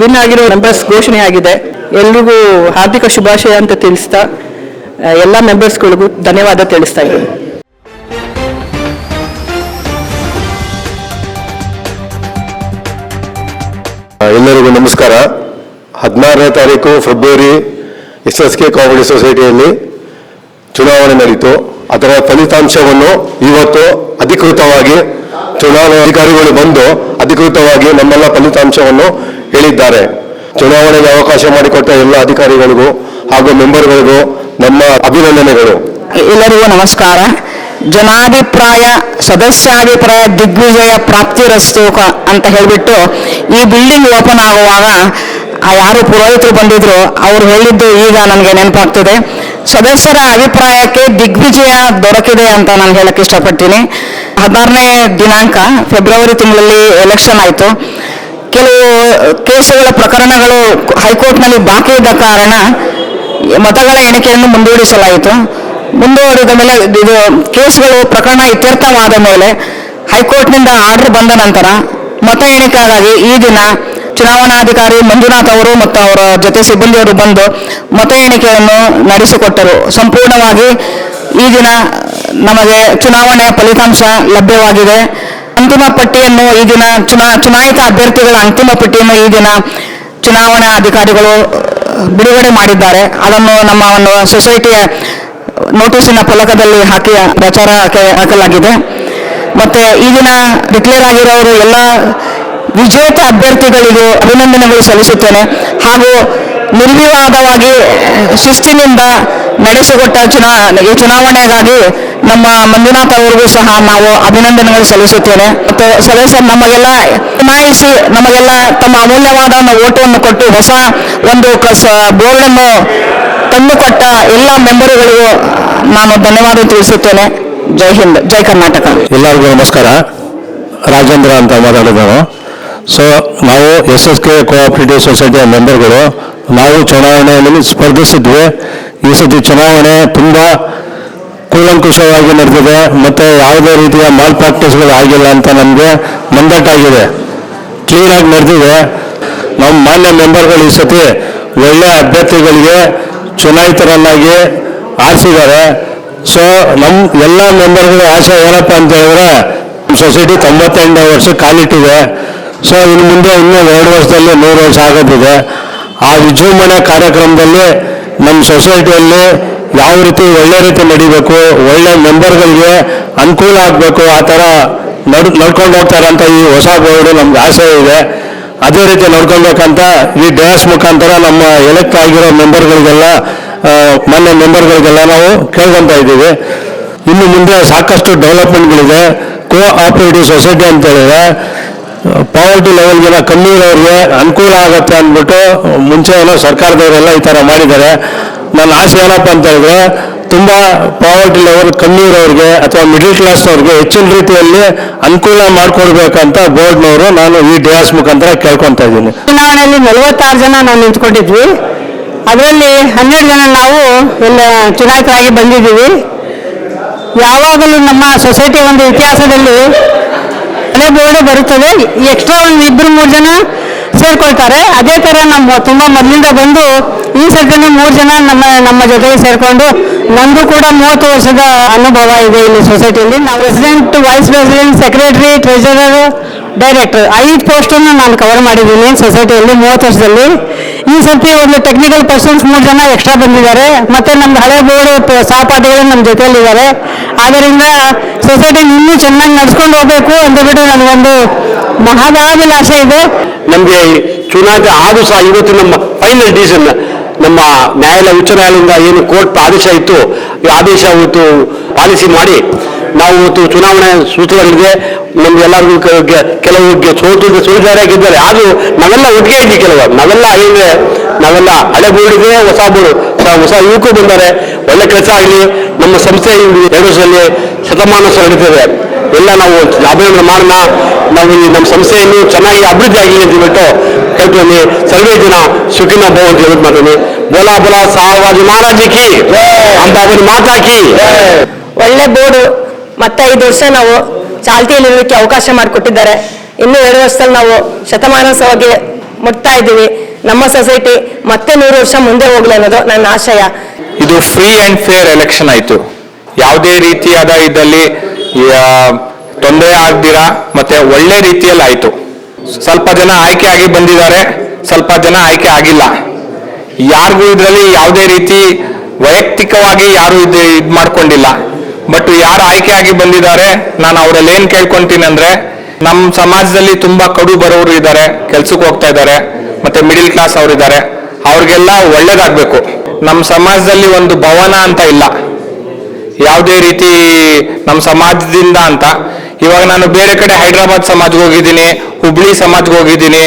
Win ಆಗಿರೋ members ಘೋಷಣೆ ಆಗಿದೆ. ಎಲ್ರಿಗೂ ಹಾರ್ದಿಕ ಶುಭಾಶಯ ಅಂತ ತಿಳಿಸ್ತಾ ಎಲ್ಲ ಮೆಂಬರ್ಸ್ಗಳಿಗೂ ಧನ್ಯವಾದ ತಿಳಿಸ್ತಾ ಇದ್ದೀನಿ. ಎಲ್ಲರಿಗೂ ನಮಸ್ಕಾರ. ಹದಿನಾರನೇ ತಾರೀಕು ಫೆಬ್ರವರಿ ಎಸ್ ಎಸ್ ಕೆ ಕಾಮಿಡಿ ಸೊಸೈಟಿಯಲ್ಲಿ ಚುನಾವಣೆ ನಡೀತು. ಅದರ ಫಲಿತಾಂಶವನ್ನು ಇವತ್ತು ಅಧಿಕೃತವಾಗಿ ಚುನಾವಣಾ ಅಧಿಕಾರಿಗಳು ಬಂದು ಅಧಿಕೃತವಾಗಿ ನಮ್ಮೆಲ್ಲ ಫಲಿತಾಂಶವನ್ನು ಹೇಳಿದ್ದಾರೆ. ಚುನಾವಣೆಗೆ ಅವಕಾಶ ಮಾಡಿಕೊಟ್ಟ ಎಲ್ಲ ಅಧಿಕಾರಿಗಳಿಗೂ ಹಾಗೂ ಮೆಂಬರ್ಗಳಿಗೂ ನಮ್ಮ ಅಭಿನಂದನೆಗಳು. ಎಲ್ಲರಿಗೂ ನಮಸ್ಕಾರ. ಜನಾಭಿಪ್ರಾಯ, ಸದಸ್ಯಾಭಿಪ್ರಾಯ, ದಿಗ್ವಿಜಯ, ಪ್ರಾಪ್ತಿ ರಸ್ತು ಅಂತ ಹೇಳಿಬಿಟ್ಟು ಈ ಬಿಲ್ಡಿಂಗ್ ಓಪನ್ ಆಗುವಾಗ ಯಾರು ಪುರೋಹಿತರು ಬಂದಿದ್ರು, ಅವ್ರು ಹೇಳಿದ್ದು ಈಗ ನನಗೆ ನೆನಪಾಗ್ತಿದೆ. ಸದಸ್ಯರ ಅಭಿಪ್ರಾಯಕ್ಕೆ ದಿಗ್ವಿಜಯ ದೊರಕಿದೆ ಅಂತ ನಾನು ಹೇಳಕ್ಕೆ ಇಷ್ಟಪಡ್ತೀನಿ. ಹದಿನಾರನೇ ದಿನಾಂಕ, ಫೆಬ್ರವರಿ ತಿಂಗಳಲ್ಲಿ ಎಲೆಕ್ಷನ್ ಆಯಿತು. ಕೆಲವು ಕೇಸುಗಳ ಪ್ರಕರಣಗಳು ಹೈಕೋರ್ಟ್ನಲ್ಲಿ ಬಾಕಿ ಇದ್ದ ಕಾರಣ ಮತಗಳ ಎಣಿಕೆಯನ್ನು ಮುಂದೂಡಿಸಲಾಯಿತು. ಮುಂದುವರಿದ ಮೇಲೆ ಇದು ಕೇಸುಗಳು ಪ್ರಕರಣ ಇತ್ಯರ್ಥವಾದ ಮೇಲೆ ಹೈಕೋರ್ಟ್ನಿಂದ ಆರ್ಡರ್ ಬಂದ ನಂತರ ಮತ ಎಣಿಕೆಗಾಗಿ ಈ ದಿನ ಚುನಾವಣಾಧಿಕಾರಿ ಮಂಜುನಾಥ್ ಅವರು ಮತ್ತು ಅವರ ಜೊತೆ ಸಿಬ್ಬಂದಿಯವರು ಬಂದು ಮತ ಎಣಿಕೆಯನ್ನು ನಡೆಸಿಕೊಟ್ಟರು. ಸಂಪೂರ್ಣವಾಗಿ ಈ ದಿನ ನಮಗೆ ಚುನಾವಣೆಯ ಫಲಿತಾಂಶ ಲಭ್ಯವಾಗಿದೆ. ಅಂತಿಮ ಪಟ್ಟಿಯನ್ನು ಈ ದಿನ ಚುನಾ, ಚುನಾಯಿತ ಅಭ್ಯರ್ಥಿಗಳ ಅಂತಿಮ ಪಟ್ಟಿಯನ್ನು ಈ ದಿನ ಚುನಾವಣಾ ಅಧಿಕಾರಿಗಳು ಬಿಡುಗಡೆ ಮಾಡಿದ್ದಾರೆ. ಅದನ್ನು ನಮ್ಮ ಒಂದು ಸೊಸೈಟಿಯ ನೋಟಿಸಿನ ಫಲಕದಲ್ಲಿ ಹಾಕಿ ಪ್ರಚಾರಕ್ಕೆ ಹಾಕಲಾಗಿದೆ. ಮತ್ತೆ ಈ ದಿನ ಡಿಕ್ಲೇರ್ ಆಗಿರೋರು ಎಲ್ಲ ವಿಜೇತ ಅಭ್ಯರ್ಥಿಗಳಿಗೂ ಅಭಿನಂದನೆಗಳು ಸಲ್ಲಿಸುತ್ತೇನೆ. ಹಾಗೂ ನಿರ್ವಿವಾದವಾಗಿ ಶಿಸ್ತಿನಿಂದ ನಡೆಸಿಕೊಟ್ಟ ಚುನಾ, ಈ ಚುನಾವಣೆಗಾಗಿ ನಮ್ಮ ಮಂಜುನಾಥ್ ಅವರಿಗೂ ಸಹ ನಾವು ಅಭಿನಂದನೆಗಳು ಸಲ್ಲಿಸುತ್ತೇನೆ ಮತ್ತು ಸದಸ್ಯರು ನಮಗೆಲ್ಲ ಚುನಾಯಿಸಿ ನಮಗೆಲ್ಲ ತಮ್ಮ ಅಮೂಲ್ಯವಾದ ಓಟವನ್ನು ಕೊಟ್ಟು ಹೊಸ ಒಂದು ಕಸ ಬೋರ್ಡನ್ನು ತಂದುಕೊಟ್ಟ ಎಲ್ಲ ಮೆಂಬರುಗಳಿಗೂ ನಾನು ಧನ್ಯವಾದ ತಿಳಿಸುತ್ತೇನೆ. ಜೈ ಹಿಂದ್, ಜೈ ಕರ್ನಾಟಕ. ಎಲ್ಲರಿಗೂ ನಮಸ್ಕಾರ. ರಾಜೇಂದ್ರ ಅಂತ ಮಾತಾಡಿದ್ದಾರೆ ಸೊ ನಾವು ಎಸ್ ಎಸ್ ಕೆ ಕೋಆಪರೇಟಿವ್ ಸೊಸೈಟಿಯ ಮೆಂಬರ್ಗಳು, ನಾವು ಚುನಾವಣೆಯಲ್ಲಿ ಸ್ಪರ್ಧಿಸಿದ್ವಿ. ಈ ಸತಿ ಚುನಾವಣೆ ತುಂಬ ಕೂಲಂಕುಷವಾಗಿ ನಡೆದಿದೆ. ಮತ್ತು ಯಾವುದೇ ರೀತಿಯ ಮಾಲ್ ಪ್ರಾಕ್ಟೀಸ್ಗಳು ಆಗಿಲ್ಲ ಅಂತ ನಮಗೆ ಮಂದಟ್ಟಾಗಿದೆ. ಕ್ಲೀನಾಗಿ ನಡೆದಿದೆ. ನಮ್ಮ ಮಾನ್ಯ ಮೆಂಬರ್ಗಳು ಈ ಸತಿ ಒಳ್ಳೆಯ ಅಭ್ಯರ್ಥಿಗಳಿಗೆ ಚುನಾಯಿತರನ್ನಾಗಿ ಆರಿಸಿದ್ದಾರೆ. ಸೊ ನಮ್ಮ ಎಲ್ಲ ಮೆಂಬರ್ಗಳ ಆಸೆ ಏನಪ್ಪ ಅಂತ ಹೇಳಿದ್ರೆ ಸೊಸೈಟಿ ತೊಂಬತ್ತೆಂಟನೇ ವರ್ಷ ಕಾಲಿಟ್ಟಿದೆ. ಸೊ ಇನ್ನು ಮುಂದೆ ಇನ್ನೂ ಎರಡು ವರ್ಷದಲ್ಲಿ ನೂರು ವರ್ಷ ಆಗೋದಿದೆ. ಆ ವಿಜೃಂಭಣೆ ಕಾರ್ಯಕ್ರಮದಲ್ಲಿ ನಮ್ಮ ಸೊಸೈಟಿಯಲ್ಲಿ ಯಾವ ರೀತಿ ಒಳ್ಳೆ ರೀತಿ ನಡಿಬೇಕು, ಒಳ್ಳೆ ಮೆಂಬರ್ಗಳಿಗೆ ಅನುಕೂಲ ಆಗಬೇಕು, ಆ ಥರ ನಡ್, ನಡ್ಕೊಂಡು ಹೋಗ್ತಾರೆ ಅಂತ ಈ ಹೊಸ ಬೋರ್ಡು ನಮ್ಗೆ ಆಸೆ ಇದೆ. ಅದೇ ರೀತಿ ನೋಡ್ಕೊಬೇಕಂತ ಈ ಡ್ಯಾನ್ಸ್ ಮುಖಾಂತರ ನಮ್ಮ ಎಲೆಕ್ಟ್ ಆಗಿರೋ ಮೆಂಬರ್ಗಳಿಗೆಲ್ಲ ಮೊನ್ನೆ ಮೆಂಬರ್ಗಳಿಗೆಲ್ಲ ನಾವು ಕೇಳ್ಕೊಂತ ಇದ್ದೀವಿ. ಇನ್ನು ಮುಂದೆ ಸಾಕಷ್ಟು ಡೆವಲಪ್ಮೆಂಟ್ಗಳಿದೆ. ಕೋ ಆಪರೇಟಿವ್ ಸೊಸೈಟಿ ಅಂತ ಹೇಳಿದ್ರೆ ಪಾವರ್ಟಿ ಲೆವೆಲ್ಗಿನ ಕಮ್ಮಿ ಇರೋರಿಗೆ ಅನುಕೂಲ ಆಗುತ್ತೆ ಅಂದ್ಬಿಟ್ಟು ಮುಂಚೆ ಏನೋ ಸರ್ಕಾರದವರೆಲ್ಲ ಈ ಥರ ಮಾಡಿದ್ದಾರೆ. ನನ್ನ ಆಸೆ ಏನಪ್ಪ ಅಂತ ಹೇಳಿದ್ರೆ, ತುಂಬ ಪಾವರ್ಟಿ ಲೆವೆಲ್ ಇರೋರಿಗೆ ಅಥವಾ ಮಿಡಿಲ್ ಕ್ಲಾಸ್ನವ್ರಿಗೆ ಹೆಚ್ಚಿನ ರೀತಿಯಲ್ಲಿ ಅನುಕೂಲ ಮಾಡಿಕೊಡ್ಬೇಕಂತ ಬೋರ್ಡ್ನವರು ನಾನು ಈ ಡ್ಯಾನ್ಸ್ ಮುಖಾಂತರ ಕೇಳ್ಕೊತಾ ಇದ್ದೀನಿ. ಚುನಾವಣೆಯಲ್ಲಿ ನಲವತ್ತಾರು ಜನ ನಾವು ನಿಂತ್ಕೊಂಡಿದ್ವಿ. ಅದರಲ್ಲಿ ಹನ್ನೆರಡು ಜನ ನಾವು ಎಲ್ಲ ಚುನಾಯಿತರಾಗಿ ಬಂದಿದ್ದೀವಿ. ಯಾವಾಗಲೂ ನಮ್ಮ ಸೊಸೈಟಿ ಒಂದು ಇತಿಹಾಸದಲ್ಲಿ ಹಳೆ ಬೋರ್ಡ್ ಬರುತ್ತದೆ ಎಕ್ಸ್ಟ್ರಾ ಒಂದು ಇಬ್ಬರು ಮೂರು ಜನ ಸೇರ್ಕೊಳ್ತಾರೆ. ಅದೇ ಥರ ನಮ್ಮ ತುಂಬ ಮೊದಲಿಂದ ಬಂದು ಈ ಸರ್ತಿನೂ ಮೂರು ಜನ ನಮ್ಮ ನಮ್ಮ ಜೊತೆಗೆ ಸೇರಿಕೊಂಡು ನಮ್ದು ಕೂಡ ಮೂವತ್ತು ವರ್ಷದ ಅನುಭವ ಇದೆ ಇಲ್ಲಿ ಸೊಸೈಟಿಯಲ್ಲಿ. ನಾವು president vice president secretary treasurer director ಐದು ಪೋಸ್ಟನ್ನು ನಾನು ಕವರ್ ಮಾಡಿದ್ದೀನಿ ಸೊಸೈಟಿಯಲ್ಲಿ ಮೂವತ್ತು ವರ್ಷದಲ್ಲಿ. ಈ ಸರ್ತಿ ಒಂದು ಟೆಕ್ನಿಕಲ್ ಪರ್ಸನ್ಸ್ ಮೂರು ಜನ ಎಕ್ಸ್ಟ್ರಾ ಬಂದಿದ್ದಾರೆ. ಮತ್ತೆ ನಮ್ಮ ಹಳೆ ಬೋರ್ಡ್ ಸಹಪಾಠಿಗಳು ನಮ್ಮ ಜೊತೆಯಲ್ಲಿದ್ದಾರೆ. ಆದ್ದರಿಂದ ಸೊಸೈಟಿ ಇನ್ನೂ ಚೆನ್ನಾಗಿ ನಡ್ಸ್ಕೊಂಡು ಹೋಗ್ಬೇಕು ಅಂತ ಬಿಟ್ಟು ನನಗೊಂದು ಆಸೆ ಇದೆ. ನಮಗೆ ಚುನಾವಣೆ ಆದರೂ ಸಹ ಇವತ್ತು ನಮ್ಮ ಫೈನಲ್ ಡಿಸಿಷನ್ ನಮ್ಮ ನ್ಯಾಯಾಲಯ, ಉಚ್ಚ ನ್ಯಾಯಾಲಯದಿಂದ ಏನು ಕೋರ್ಟ್ ಆದೇಶ ಇತ್ತು, ಈ ಆದೇಶ ಇವತ್ತು ಪಾಲಿಸಿ ಮಾಡಿ ನಾವು ಇವತ್ತು ಚುನಾವಣೆ ಸೂಚನೆಗಳಿದೆ ನಮ್ಗೆ ಎಲ್ಲರಿಗೂ ಕೆಲವು ಸೋತು ಸೋಲಿದಾರಾಗಿದ್ದಾರೆ ಆದರೂ ನಾವೆಲ್ಲ ಒಟ್ಟಿಗೆ ಇದ್ವಿ ಕೆಲವರು. ನಾವೆಲ್ಲ ಏನಿದೆ ನಾವೆಲ್ಲ ಹಳೆ ಬೋರ್ಡಿಗೆ ಹೊಸ ಬೋರ್ಡ್. ಹೊಸ ಯುವಕರು ಬಂದರೆ ಒಳ್ಳೆ ಕೆಲಸ ಆಗಲಿ ನಮ್ಮ ಸಂಸ್ಥೆ ಎರಡು ವರ್ಷದಲ್ಲಿ ಶತಮಾನ ನಡೀತದೆ ಎಲ್ಲ ನಾವು ಅಭಿನಂದನೆ ಮಾಡೋಣ. ನಾವು ನಮ್ಮ ಸಂಸ್ಥೆಯನ್ನು ಚೆನ್ನಾಗಿ ಅಭಿವೃದ್ಧಿ ಆಗಲಿ ಅಂತ ಹೇಳ್ಬಿಟ್ಟು ಕೇಳ್ತೀನಿ ಸರ್ವೇ ಜನ ಸುಖಿನ ಭವ ಅಂತ ಹೇಳ್ಬಿಟ್ಟು ಮಾಡ್ತೀನಿ ಬೋಲಾ ಬೋಲಾ ಸಾವಾಜಿ ಕಿ. ಅಂಬಾಬನ ಮಾತಾಕಿ ಒಳ್ಳೆ ಬೋರ್ಡು. ಮತ್ತೆ ಐದು ವರ್ಷ ನಾವು ಚಾಲ್ತಿಯಲ್ಲಿ ಇರಲಿಕ್ಕೆ ಅವಕಾಶ ಮಾಡಿಕೊಟ್ಟಿದ್ದಾರೆ. ಇನ್ನು ಎರಡು ವರ್ಷದಲ್ಲಿ ನಾವು ಶತಮಾನೋತ್ಸವಕ್ಕೆ ಮುಟ್ತಾ ಇದ್ದೀವಿ. ನಮ್ಮ ಸೊಸೈಟಿ ಮತ್ತೆ ನೂರು ವರ್ಷ ಮುಂದೆ ಹೋಗ್ಲಿ ಅನ್ನೋದು ನನ್ನ ಆಶಯ. ಇದು ಫ್ರೀ ಅಂಡ್ ಫೇರ್ ಎಲೆಕ್ಷನ್ ಆಯಿತು. ಯಾವುದೇ ರೀತಿಯಾದ ಇದರಲ್ಲಿ ತೊಂದರೆ ಆಗ್ದಿರಾ, ಮತ್ತೆ ಒಳ್ಳೆ ರೀತಿಯಲ್ಲಿ ಆಯಿತು. ಸ್ವಲ್ಪ ಜನ ಆಯ್ಕೆ ಆಗಿ ಬಂದಿದ್ದಾರೆ, ಸ್ವಲ್ಪ ಜನ ಆಯ್ಕೆ ಆಗಿಲ್ಲ. ಯಾರಿಗೂ ಇದರಲ್ಲಿ ಯಾವುದೇ ರೀತಿ ವೈಯಕ್ತಿಕವಾಗಿ ಯಾರು ಇದು ಇದು ಮಾಡ್ಕೊಂಡಿಲ್ಲ. ಬಟ್ ಯಾರು ಆಯ್ಕೆ ಆಗಿ ಬಂದಿದ್ದಾರೆ, ನಾನು ಅವರಲ್ಲಿ ಏನ್ ಕೇಳ್ಕೊಂತೀನಿ ಅಂದ್ರೆ ನಮ್ಮ ಸಮಾಜದಲ್ಲಿ ತುಂಬಾ ಕಡು ಬರೋರು ಇದ್ದಾರೆ, ಕೆಲ್ಸಕ್ಕೆ ಹೋಗ್ತಾ ಇದ್ದಾರೆ. ಮತ್ತೆ ಮಿಡಿಲ್ ಕ್ಲಾಸ್ ಅವ್ರು ಇದ್ದಾರೆ ಅವ್ರಿಗೆಲ್ಲ ಒಳ್ಳೇದಾಗಬೇಕು. ನಮ್ಮ ಸಮಾಜದಲ್ಲಿ ಒಂದು ಭವನ ಅಂತ ಇಲ್ಲ. ಯಾವುದೇ ರೀತಿ ನಮ್ಮ ಸಮಾಜದಿಂದ ಅಂತ. ಇವಾಗ ನಾನು ಬೇರೆ ಕಡೆ ಹೈದರಾಬಾದ್ ಸಮಾಜ್ಗೆ ಹೋಗಿದ್ದೀನಿ, ಹುಬ್ಳಿ ಸಮಾಜ್ಗೆ ಹೋಗಿದ್ದೀನಿ,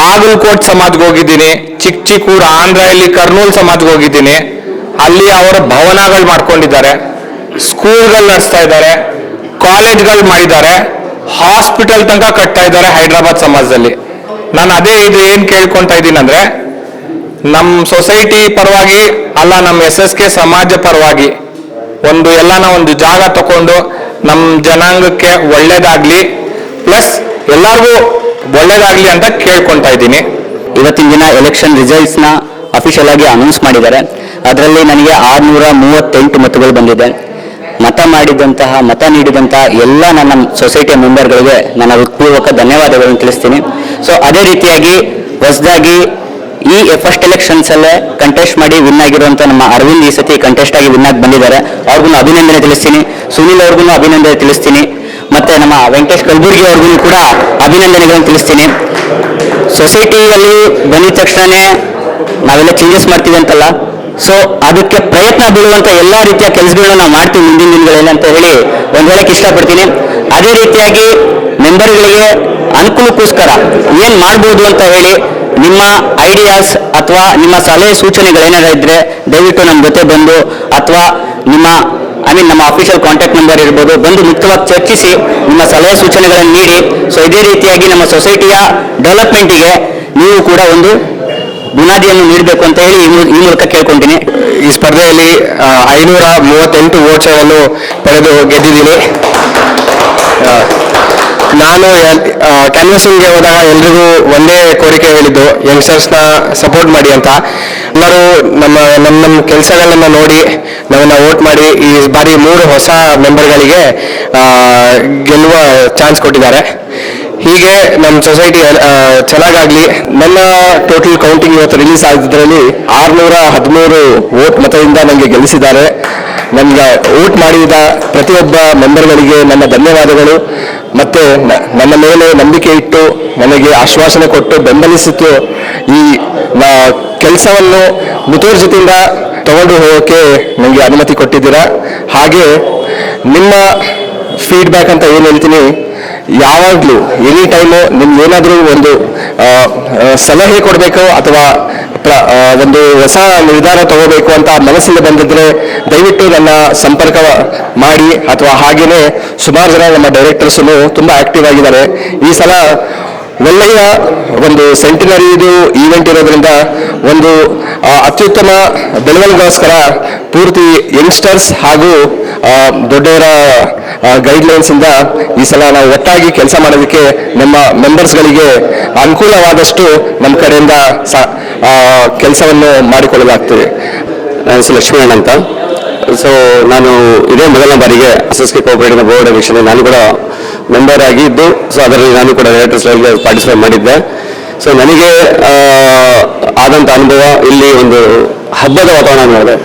ಬಾಗಲಕೋಟ್ ಸಮಾಜ್ಗೆ ಹೋಗಿದ್ದೀನಿ ಚಿಕ್ಕ ಚಿಕ್ಕ ಆಂಧ್ರಲ್ಲಿ ಕರ್ನೂಲ್ ಸಮಾಜ್ಗೆ ಹೋಗಿದ್ದೀನಿ. ಅಲ್ಲಿ ಅವರ ಭವನಗಳು ಮಾಡ್ಕೊಂಡಿದ್ದಾರೆ ಸ್ಕೂಲ್ಗಳು ನಡೆಸ್ತಾ ಇದ್ದಾರೆ ಕಾಲೇಜ್ಗಳು ಮಾಡಿದ್ದಾರೆ ಹಾಸ್ಪಿಟಲ್ ತನಕ ಕಟ್ತಾ ಇದ್ದಾರೆ ಹೈದರಾಬಾದ್ ಸಮಾಜದಲ್ಲಿ. ನಾನು ಅದೇ ಇದು ಏನ್ ಕೇಳ್ಕೊಂತ ಇದ್ದೀನಿ ಅಂದ್ರೆ ನಮ್ಮ ಸೊಸೈಟಿ ಪರವಾಗಿ ಅಲ್ಲ ನಮ್ಮ ಎಸ್ ಎಸ್ ಕೆ ಸಮಾಜ ಪರವಾಗಿ ಒಂದು ಎಲ್ಲಾನ ಒಂದು ಜಾಗ ತಕೊಂಡು ನಮ್ಮ ಜನಾಂಗಕ್ಕೆ ಒಳ್ಳೇದಾಗ್ಲಿ, ಪ್ಲಸ್ ಎಲ್ಲರಿಗೂ ಒಳ್ಳೇದಾಗ್ಲಿ ಅಂತ ಕೇಳ್ಕೊತಾ ಇದ್ದೀನಿ. ಇವತ್ತಿನ ದಿನ ಎಲೆಕ್ಷನ್ ರಿಸಲ್ಟ್ಸ್ನ ಅಫಿಷಿಯಲ್ ಆಗಿ ಅನೌನ್ಸ್ ಮಾಡಿದ್ದಾರೆ. ಅದರಲ್ಲಿ ನನಗೆ ಆರ್ನೂರ ಮೂವತ್ತೆಂಟು ಮತಗಳು ಬಂದಿದೆ. ಮತ ಮಾಡಿದಂತಹ, ಮತ ನೀಡಿದಂತಹ ಎಲ್ಲ ನನ್ನ ಸೊಸೈಟಿಯ ಮೆಂಬರ್ಗಳಿಗೆ ನನ್ನ ಹೃತ್ಪೂರ್ವಕ ಧನ್ಯವಾದಗಳನ್ನು ತಿಳಿಸ್ತೀನಿ. ಸೊ ಅದೇ ರೀತಿಯಾಗಿ ಹೊಸದಾಗಿ ಈ ಫಸ್ಟ್ ಎಲೆಕ್ಷನ್ಸ್ ಅಲ್ಲೇ ಕಂಟೆಸ್ಟ್ ಮಾಡಿ ವಿನ್ ಆಗಿರುವಂತ ನಮ್ಮ ಅರವಿಂದ್ ಈ ಸತಿ ಕಂಟೆಸ್ಟ್ ಆಗಿ ವಿನ್ ಆಗಿ ಬಂದಿದ್ದಾರೆ. ಅವ್ರಿಗೂ ಅಭಿನಂದನೆ ತಿಳಿಸ್ತೀನಿ. ಸುನಿಲ್ ಅವ್ರಿಗೂ ಅಭಿನಂದನೆ ತಿಳಿಸ್ತೀನಿ. ಮತ್ತೆ ನಮ್ಮ ವೆಂಕಟೇಶ್ ಕಲ್ಬುರ್ಗಿ ಅವ್ರಿಗೂ ಕೂಡ ಅಭಿನಂದನೆಗಳನ್ನು ತಿಳಿಸ್ತೀನಿ. ಸೊಸೈಟಿಯಲ್ಲಿ ಬಂದಿದ ತಕ್ಷಣನೇ ನಾವೆಲ್ಲ ಚೇಂಜಸ್ ಮಾಡ್ತೀವಿ ಅಂತಲ್ಲ. ಸೊ ಅದಕ್ಕೆ ಪ್ರಯತ್ನ ಬೀಳುವಂತ ಎಲ್ಲಾ ರೀತಿಯ ಕೆಲಸಗಳನ್ನ ನಾವು ಮಾಡ್ತೀವಿ ಮುಂದಿನ ದಿನಗಳಲ್ಲಿ ಅಂತ ಹೇಳಿ ಒಂದ್ ಹೇಳಕ್ ಇಷ್ಟಪಡ್ತೀನಿ. ಅದೇ ರೀತಿಯಾಗಿ ಮೆಂಬರ್ಗಳಿಗೆ ಅನುಕೂಲಕ್ಕೋಸ್ಕರ ಏನ್ ಮಾಡ್ಬೋದು ಅಂತ ಹೇಳಿ ನಿಮ್ಮ ಐಡಿಯಾಸ್ ಅಥವಾ ನಿಮ್ಮ ಸಲಹೆ ಸೂಚನೆಗಳೇನಾರ ಇದ್ರೆ ದಯವಿಟ್ಟು ನಮ್ಮ ಜೊತೆ ಬಂದು ಅಥವಾ ನಿಮ್ಮ ಐ ಮೀನ್ ನಮ್ಮ ಅಫಿಷಿಯಲ್ ಕಾಂಟ್ಯಾಕ್ಟ್ ನಂಬರ್ ಇರ್ಬೋದು, ಬಂದು ಮುಕ್ತವಾಗಿ ಚರ್ಚಿಸಿ ನಿಮ್ಮ ಸಲಹೆ ಸೂಚನೆಗಳನ್ನು ನೀಡಿ. ಸೊ ಇದೇ ರೀತಿಯಾಗಿ ನಮ್ಮ ಸೊಸೈಟಿಯ ಡೆವಲಪ್ಮೆಂಟಿಗೆ ನೀವು ಕೂಡ ಒಂದು ಬುನಾದಿಯನ್ನು ನೀಡಬೇಕು ಅಂತ ಹೇಳಿ ಈ ಮೂಲಕ ಕೇಳ್ಕೊಂತೀನಿ. ಈ ಸ್ಪರ್ಧೆಯಲ್ಲಿ ಐನೂರ ಮೂವತ್ತೆಂಟು ವೋಟ್ಗಳನ್ನು ಪಡೆದು ಗೆದ್ದಿದ್ದೀನಿ. ನಾನು ನಾನು ಕ್ಯಾನ್ವಸಿಂಗ್ಗೆ ಹೋದಾಗ ಎಲ್ರಿಗೂ ಒಂದೇ ಕೋರಿಕೆ ಹೇಳಿದ್ದು ಯಂಗ್ಸ್ಟರ್ಸ್ನ ಸಪೋರ್ಟ್ ಮಾಡಿ ಅಂತ. ಎಲ್ಲರೂ ನಮ್ಮ ನಮ್ಮ ನಮ್ಮ ಕೆಲಸಗಳನ್ನ ನೋಡಿ, ನಮ್ಮನ್ನ ವೋಟ್ ಮಾಡಿ, ಈ ಬಾರಿ ಮೂರು ಹೊಸ ಮೆಂಬರ್ಗಳಿಗೆ ಗೆಲ್ಲುವ ಚಾನ್ಸ್ ಕೊಟ್ಟಿದ್ದಾರೆ. ಹೀಗೆ ನಮ್ಮ ಸೊಸೈಟಿ ಚೆನ್ನಾಗಾಗ್ಲಿ. ನನ್ನ ಟೋಟಲ್ ಕೌಂಟಿಂಗ್ ಇವತ್ತು ರಿಲೀಸ್ ಆಗಿದ್ರಲ್ಲಿ ಆರ್ನೂರ ಹದಿಮೂರು ವೋಟ್ ಮತದಿಂದ ನನಗೆ ಗೆಲ್ಲಿಸಿದ್ದಾರೆ. ನನಗೆ ವೋಟ್ ಮಾಡಿದ ಪ್ರತಿಯೊಬ್ಬ ಮೆಂಬರ್ಗಳಿಗೆ ನನ್ನ ಧನ್ಯವಾದಗಳು. ಮತ್ತೆ ನನ್ನ ಮೇಲೆ ನಂಬಿಕೆ ಇಟ್ಟು ನನಗೆ ಆಶ್ವಾಸನೆ ಕೊಟ್ಟು ಬೆಂಬಲಿಸಿತು ಈ ಕೆಲಸವನ್ನು ಮುತುವರ್ಜಿತಿಂದ ತಗೊಂಡು ಹೋಗೋಕ್ಕೆ ನನಗೆ ಅನುಮತಿ ಕೊಟ್ಟಿದ್ದೀರಾ. ಹಾಗೆ ನಿಮ್ಮ ಫೀಡ್ಬ್ಯಾಕ್ ಅಂತ ಏನು ಹೇಳ್ತೀನಿ ಯಾವಾಗಲೂ ಎನಿ ಟೈಮು ನಿಮ್ಗೆ ಏನಾದರೂ ಒಂದು ಸಲಹೆ ಕೊಡಬೇಕು ಅಥವಾ ಒಂದು ಹೊಸ ನಿರ್ಧಾರ ತಗೋಬೇಕು ಅಂತ ಮನಸ್ಸಿಂದ ಬಂದಿದ್ರೆ ದಯವಿಟ್ಟು ನನ್ನ ಸಂಪರ್ಕ ಮಾಡಿ ಅಥವಾ ಹಾಗೇನೆ ಸುಮಾರು ಜನ ನಮ್ಮ ಡೈರೆಕ್ಟರ್ಸು ತುಂಬ ಆಕ್ಟಿವ್ ಆಗಿದ್ದಾರೆ. ಈ ಸಲ ಒಳ್ಳೆಯ ಒಂದು ಸೆಂಟಿನರಿ ಇದು ಈವೆಂಟ್ ಇರೋದ್ರಿಂದ ಒಂದು ಅತ್ಯುತ್ತಮ ಬೆಳವಣಿಗೋಸ್ಕರ ಪೂರ್ತಿ ಯಂಗ್ಸ್ಟರ್ಸ್ ಹಾಗೂ ದೊಡ್ಡವರ ಗೈಡ್ಲೈನ್ಸ್ ಇಂದ ಈ ಸಲ ನಾವು ಒಟ್ಟಾಗಿ ಕೆಲಸ ಮಾಡೋದಕ್ಕೆ ನಮ್ಮ ಮೆಂಬರ್ಸ್ಗಳಿಗೆ ಅನುಕೂಲವಾದಷ್ಟು ನಮ್ಮ ಕಡೆಯಿಂದ ಕೆಲಸವನ್ನು ಮಾಡಿಕೊಳ್ಳಲಾಗ್ತದೆ. ನನ್ನ ಹೆಸರು ಲಕ್ಷ್ಮೀಣ್ಣ ಅಂತ. ಸೊ ನಾನು ಇದೇ ಮೊದಲ ಬಾರಿಗೆ S K cooperative board election ನಾನು ಕೂಡ ಮೆಂಬರ್ ಆಗಿದ್ದು ಸೊ ಅದರಲ್ಲಿ ನಾನು ಕೂಡ ಡೈರೆಕ್ಟರ್ಸ್ ಪಾರ್ಟಿಸಿಪೇಟ್ ಮಾಡಿದ್ದೆ. ಸೊ ನನಗೆ ಆದಂಥ ಅನುಭವ ಇಲ್ಲಿ ಒಂದು ಹಬ್ಬದ ವಾತಾವರಣ ನೋಡಿದೆ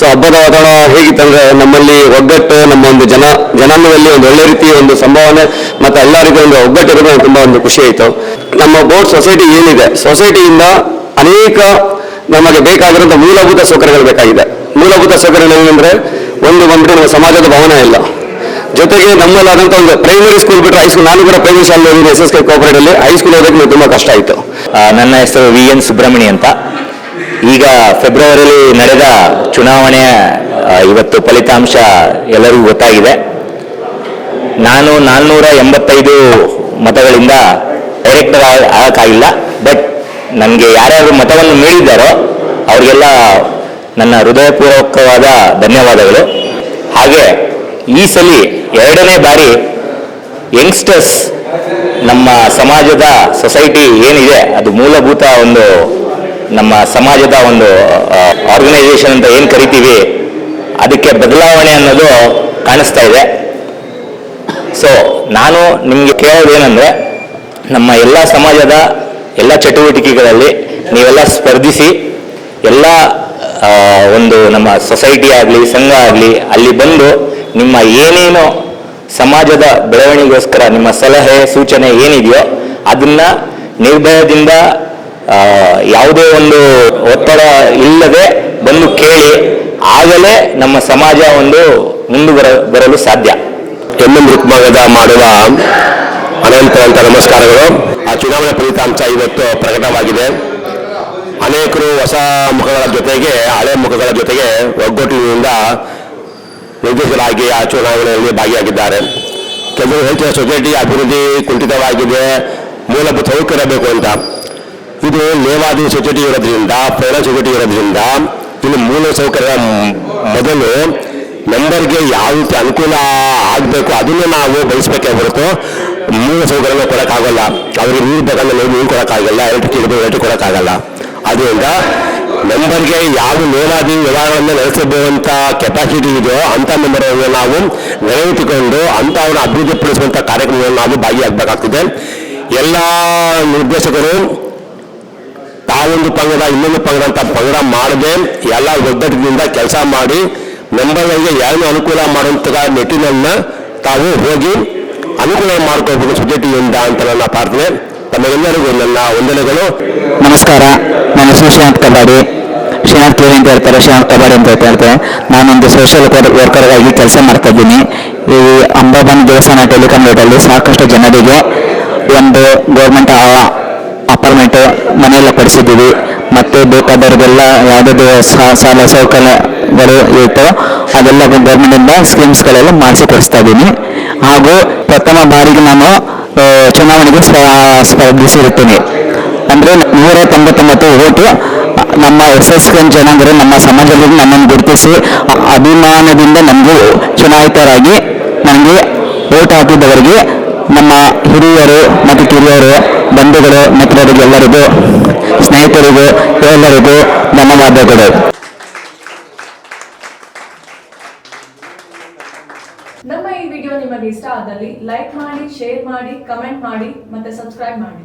ಸೊ ಹಬ್ಬದ ವಾತಾವರಣ ಹೇಗಿತ್ತಂದ್ರೆ ನಮ್ಮಲ್ಲಿ ಒಗ್ಗಟ್ಟು, ನಮ್ಮ ಒಂದು ಜನ, ಜನಾಂಗದಲ್ಲಿ ಒಂದು ಒಳ್ಳೆ ರೀತಿಯ ಒಂದು ಸಂಭಾವನೆ ಮತ್ತೆ ಎಲ್ಲ ರೀತಿಯ ಒಂದು ಒಗ್ಗಟ್ಟು ಇರೋದು ತುಂಬಾ ಒಂದು ಖುಷಿ ಆಯಿತು. ನಮ್ಮ ಬೋರ್ಡ್ ಸೊಸೈಟಿ ಏನಿದೆ, ಸೊಸೈಟಿಯಿಂದ ಅನೇಕ ನಮಗೆ ಬೇಕಾಗಿರುವಂತಹ ಮೂಲಭೂತ ಸೌಕರ್ಯಗಳು ಬೇಕಾಗಿದೆ. ಮೂಲಭೂತ ಸೌಕರ್ಯಗಳು ಏನಂದ್ರೆ ಒಂದು ಬಂದ್ಬಿಟ್ಟು ನಮ್ಮ ಸಮಾಜದ ಭವನ ಇಲ್ಲ. ಜೊತೆಗೆ ನಮ್ಮಲ್ಲಾದಂಥ ಒಂದು ಪ್ರೈಮರಿ ಸ್ಕೂಲ್ ಬಿಟ್ಟರೆ ಹೈಸ್ಕೂಲ್ ನಾನು ಕೂಡ ಪ್ರೈಮರಿ ಶಾಲೆ ಎಸ್ ಎಸ್ ಕೆ ಕೋಪರೇಟಲ್ಲಿ ಹೈಸ್ಕೂಲ್ ಓದೋಕೆ ನನಗೆ ತುಂಬ ಕಷ್ಟ ಆಯಿತು. ನನ್ನ ಹೆಸರು ವಿ ಎನ್ ಸುಬ್ರಹ್ಮಣಿ ಅಂತ. ಈಗ ಫೆಬ್ರವರಿಯಲ್ಲಿ ನಡೆದ ಚುನಾವಣೆಯ ಇವತ್ತು ಫಲಿತಾಂಶ ಎಲ್ಲರಿಗೂ ಗೊತ್ತಾಗಿದೆ. ನಾನು ನಾಲ್ನೂರ ಎಂಬತ್ತೈದು ಮತಗಳಿಂದ ಡೈರೆಕ್ಟರ್ ಆಗಕ್ಕಾಗಿಲ್ಲ ಬಟ್ ನನಗೆ ಯಾರ್ಯಾರು ಮತವನ್ನು ನೀಡಿದ್ದಾರೋ ಅವರಿಗೆಲ್ಲ ನನ್ನ ಹೃದಯಪೂರ್ವಕವಾದ ಧನ್ಯವಾದಗಳು. ಹಾಗೆ ಈ ಸಲ ಎರಡನೇ ಬಾರಿ ಯಂಗ್ಸ್ಟರ್ಸ್ ನಮ್ಮ ಸಮಾಜದ ಸೊಸೈಟಿ ಏನಿದೆ, ಅದು ಮೂಲಭೂತ ಒಂದು ನಮ್ಮ ಸಮಾಜದ ಒಂದು ಆರ್ಗನೈಸೇಷನ್ ಅಂತ ಏನು ಕರಿತೀವಿ, ಅದಕ್ಕೆ ಬದಲಾವಣೆ ಅನ್ನೋದು ಕಾಣಿಸ್ತಾ ಇದೆ. ಸೊ ನಾನು ನಿಮಗೆ ಕೇಳೋದು ಏನಂದರೆ, ನಮ್ಮ ಎಲ್ಲ ಸಮಾಜದ ಎಲ್ಲ ಚಟುವಟಿಕೆಗಳಲ್ಲಿ ನೀವೆಲ್ಲ ಸ್ಪರ್ಧಿಸಿ, ಎಲ್ಲ ಒಂದು ನಮ್ಮ ಸೊಸೈಟಿ ಆಗಲಿ, ಸಂಘ ಆಗಲಿ, ಅಲ್ಲಿ ಬಂದು ನಿಮ್ಮ ಏನೇನು ಸಮಾಜದ ಬೆಳವಣಿಗೋಸ್ಕರ ನಿಮ್ಮ ಸಲಹೆ, ಸೂಚನೆ ಏನಿದೆಯೋ ಅದನ್ನು ನಿರ್ಭಯದಿಂದ ಯಾವುದೇ ಒಂದು ಒತ್ತಡ ಇಲ್ಲದೆ ಬಂದು ಕೇಳಿ, ಆಗಲೇ ನಮ್ಮ ಸಮಾಜ ಒಂದು ಮುಂದೆ ಬರ ಬರಲು ಸಾಧ್ಯ. ಹೆಣ್ಣು ಮೃತ್ಮಗದ ಮಾಡುವ ಅನಂತ ಅಂತ ನಮಸ್ಕಾರಗಳು. ಆ ಚುನಾವಣೆ ಫಲಿತಾಂಶ ಇವತ್ತು ಪ್ರಕಟವಾಗಿದೆ. ಅನೇಕರು ಹೊಸ ಮುಖಗಳ ಜೊತೆಗೆ, ಹಳೆ ಮುಖಗಳ ಜೊತೆಗೆ ಒಗ್ಗಟ್ಟಿನಿಂದ ನಿರ್ದೇಶಕರಾಗಿ ಆ ಚುನಾವಣೆಯಲ್ಲಿ ಭಾಗಿಯಾಗಿದ್ದಾರೆ. ಕೆಲವರು ಹೆಚ್ಚಿನ ಸೊಸೈಟಿ ಅಭಿವೃದ್ಧಿ ಕುಂಠಿತವಾಗಿದೆ, ಮೂಲಭೂತ ಸೌಕರ್ಯ ಬೇಕು ಅಂತ. ಇದು ಲೇವಾದಿ ಸೊಸೈಟಿ ಇರೋದ್ರಿಂದ ಪೌರ ಸೊಸೈಟಿ ಇರೋದ್ರಿಂದ ಇಲ್ಲಿ ಮೂಲ ಸೌಕರ್ಯ ಮೊದಲು ಮೆಂಬರ್ಗೆ ಯಾವ ರೀತಿ ಅನುಕೂಲ ಆಗಬೇಕು ಅದನ್ನು ನಾವು ಬಯಸಬೇಕೇ ಹೊರತು ಮೂಲ ಸೌಕರ್ಯನ ಕೊಡೋಕ್ಕಾಗಲ್ಲ. ಅವರಿಗೆ ನೀರು ಬೇಕಂದ್ರೆ ನೀವು ನೀರು ಕೊಡೋಕ್ಕಾಗಲ್ಲ ಎಲೆಕ್ಟ್ರಿಕ್ ಎಲೆಕ್ಟ್ರಿಕ್ ಕೊಡೋಕ್ಕಾಗಲ್ಲ. ಅದರಿಂದ ಮೆಂಬರ್ಗೆ ಯಾವ ಮೇಲಾದಿ ವ್ಯವಹಾರಗಳನ್ನು ನಡೆಸಬಹುದಂತ ಕೆಪಾಸಿಟಿ ಇದೆಯೋ ಅಂಥ ಮೆಂಬರ್ಗಳನ್ನು ನಾವು ನೆರವೇರಿಸಿಕೊಂಡು ಅಂಥವ್ರನ್ನ ಅಭಿವೃದ್ಧಿಪಡಿಸುವಂಥ ಕಾರ್ಯಕ್ರಮಗಳನ್ನು ನಾವು ಭಾಗಿಯಾಗಬೇಕಾಗ್ತದೆ. ಎಲ್ಲ ನಿರ್ದೇಶಕರು ತಾವೊಂದು ಪಂಗಡ, ಇನ್ನೊಂದು ಪಂಗಡ ಅಂತ ಪಂಗಡ ಮಾಡದೆ, ಎಲ್ಲ ಒಗ್ಗಟ್ಟಿನಿಂದ ಕೆಲಸ ಮಾಡಿ ಮೆಂಬರ್ಗಳಿಗೆ ಏನು ಅನುಕೂಲ ಮಾಡುವಂಥ ನಿಟ್ಟಿನನ್ನ ತಾವು ಹೋಗಿ ಅನುಕೂಲ ಮಾಡ್ಕೋಬೇಕು ಸೊಸೈಟಿಯಿಂದ ಅಂತ ನನ್ನ ಪ್ರಾರ್ಥನೆ. ತಮಗೆಲ್ಲರಿಗೂ ನನ್ನ ವಂದನೆಗಳು. ನಮಸ್ಕಾರ. ನನ್ನ ಹೆಸರು ಶ್ರೀನಾಥ್ ಕಬಾಡಿ. ಶ್ರೀನಾಥ್ ಕೇಳಿ ಅಂತ ಹೇಳ್ತಾರೆ ಶ್ರೀನಾಥ್ ಕಬಾಡಿ ಅಂತ ಹೇಳ್ತಾರೆ. ನಾನೊಂದು ಸೋಷಿಯಲ್ ವರ್ಕರ್ ಆಗಿ ಕೆಲಸ ಮಾಡ್ತಾ ಇದ್ದೀನಿ. ಈ ಅಂಬಾಬನ್ ದೇವಸ್ಥಾನ ಟೆಲಿಕಾಂ ಸಾಕಷ್ಟು ಜನರಿಗೆ ಒಂದು ಗೌರ್ಮೆಂಟ್ ಅಪಾರ್ಟ್ಮೆಂಟ್ ಮನೆಯೆಲ್ಲ ಪಡಿಸಿದ್ದೀವಿ ಮತ್ತೆ ಬೇಕಾದವ್ರಿಗೆಲ್ಲ ಯಾವುದೇ ಸಾಲ ಸೌಕರ್ಯಗಳು ಇರುತ್ತೋ ಅದೆಲ್ಲ ಗೌರ್ಮೆಂಟಿಂದ ಸ್ಕೀಮ್ಸ್ಗಳೆಲ್ಲ ಮಾಡಿಸಿ ಕೊಡಿಸ್ತಾ ಇದ್ದೀನಿ. ಹಾಗೂ ಪ್ರಥಮ ಬಾರಿಗೆ ನಾನು ಚುನಾವಣೆಗೆ ಸ್ಪ- ಸ್ಪರ್ಧಿಸಿರುತ್ತೇನೆ. ಅಂದ್ರೆ ನೂರ ತೊಂಬತ್ತೊಂಬತ್ತು ಓಟು ನಮ್ಮ ಎಸ್ ಎಸ್ ಜನಾಂಗರು ನಮ್ಮ ಸಮಾಜದಲ್ಲಿ ನಮ್ಮನ್ನು ಗುರುತಿಸಿ ಅಭಿಮಾನದಿಂದ ನಮಗೂ ಚುನಾಯಿತರಾಗಿ ನನಗೆ ಓಟ್ ಹಾಕಿದವರಿಗೆ ನಮ್ಮ ಹಿರಿಯರು ಮತ್ತು ಕಿರಿಯರು, ಬಂಧುಗಳು, ಮಿತ್ರರಿಗೆ ಎಲ್ಲರಿಗೂ, ಸ್ನೇಹಿತರಿಗೂ, ಎಲ್ಲರಿಗೂ ಧನ್ಯವಾದಗಳು. ನಮ್ಮ ಈ ವಿಡಿಯೋ ನಿಮಗೆ ಇಷ್ಟ ಆದಲ್ಲಿ ಲೈಕ್ ಮಾಡಿ, ಶೇರ್ ಮಾಡಿ, ಕಮೆಂಟ್ ಮಾಡಿ ಮತ್ತೆ ಸಬ್ಸ್ಕ್ರೈಬ್ ಮಾಡಿ.